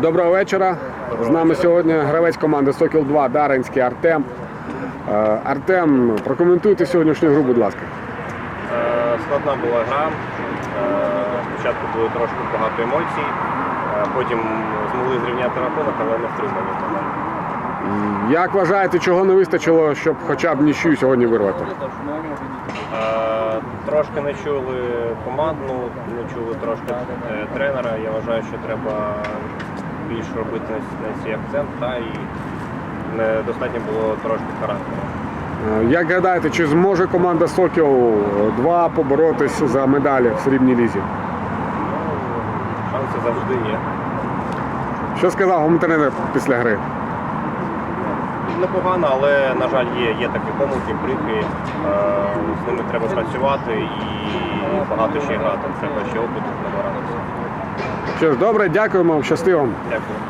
Доброго вечора. З нами сьогодні гравець команди Сокіл 2 Даринський Артем. Е, Артем, прокоментуйте сьогоднішню гру, будь ласка. Е, Складна була гра. Е, Спочатку було трошки багато емоцій, потім змогли зрівняти рахунок, але не втримали. Як вважаєте, чого не вистачило, щоб хоча б нічию сьогодні вирвати? Трошки не чули командну, не чули трошки тренера. Я вважаю, що треба більше робити на цей акцент, та і недостатньо було трошки характеру. Е, Як гадаєте, чи зможе команда Сокіл 2 поборотись за медалі в срібній лізі? Ну, Шанси завжди є. Що сказав вам тренер після гри? Непогано, але на жаль, є, є такі помилки, брики. Е, з ними треба працювати і багато ще грати. Треба ще опиту. Що ж, добре, дякуємо, щасти вам. Дякую.